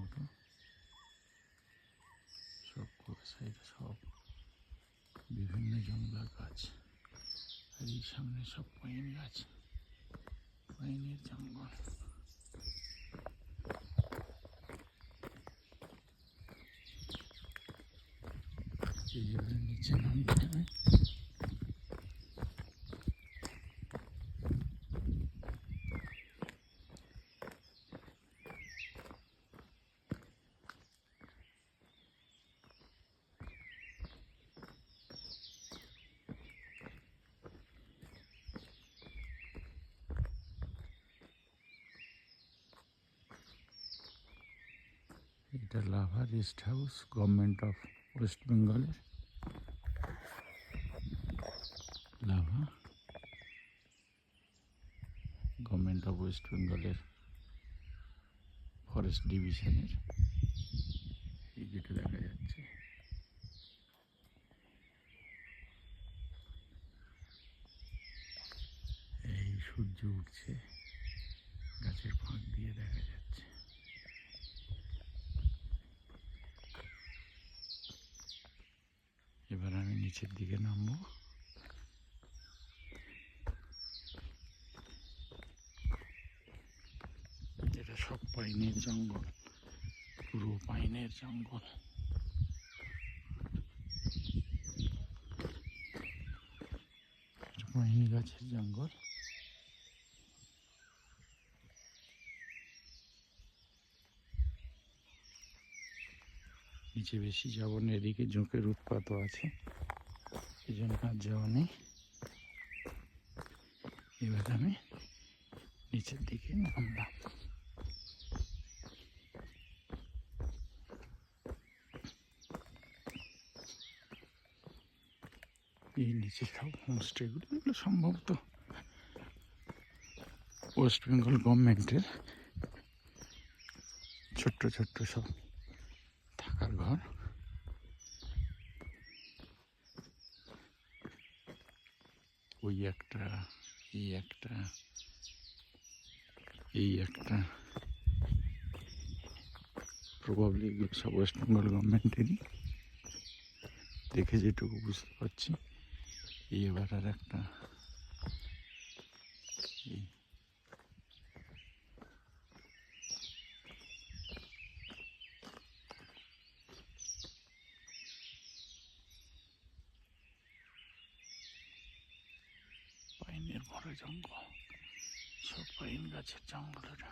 মতো। সব সাইডে সব বিভিন্ন জঙ্গল গাছ। আর এই সামনে সব পাইন গাছ। পাইনের জঙ্গল। এইভাবে নিচে নামতে হবে। এটা Lava rest house government of West বেঙ্গলের লাভা গভর্নমেন্ট অফ ওয়েস্ট বেঙ্গলের ফরেস্ট ডিভিশনের এই যেটা দেখা যাচ্ছে। এই সূর্য উঠছে গাছের ফাঁক দিয়ে দেখা যাচ্ছে এবার আমি নিচের দিকে নামবো। এটা সব পাইনের জঙ্গল, পুরো পাইনের জঙ্গল। পাইন গাছের জঙ্গল। নিচে বেশি যাব না, এদিকে জোঁকের উৎপাতও আছে। এই জন্য আর যাওয়া নেই। এবার আমি নিচের দিকে নামলাম। এই নিচে সব হোমস্টেগুলো এগুলো সম্ভবত ওয়েস্ট বেঙ্গল গভর্নমেন্টের ছোট্ট ছোট্ট সব। থাকার ঘর ওই একটা এই একটা এই একটা প্রবাবলি এগুলো সব বেঙ্গল গভর্নমেন্টেরই দেখে যেটুকু বুঝতে পারছি। এই এবার আর একটা এই পাইনের ভরা জঙ্গল সব পাইন গাছের জঙ্গল এটা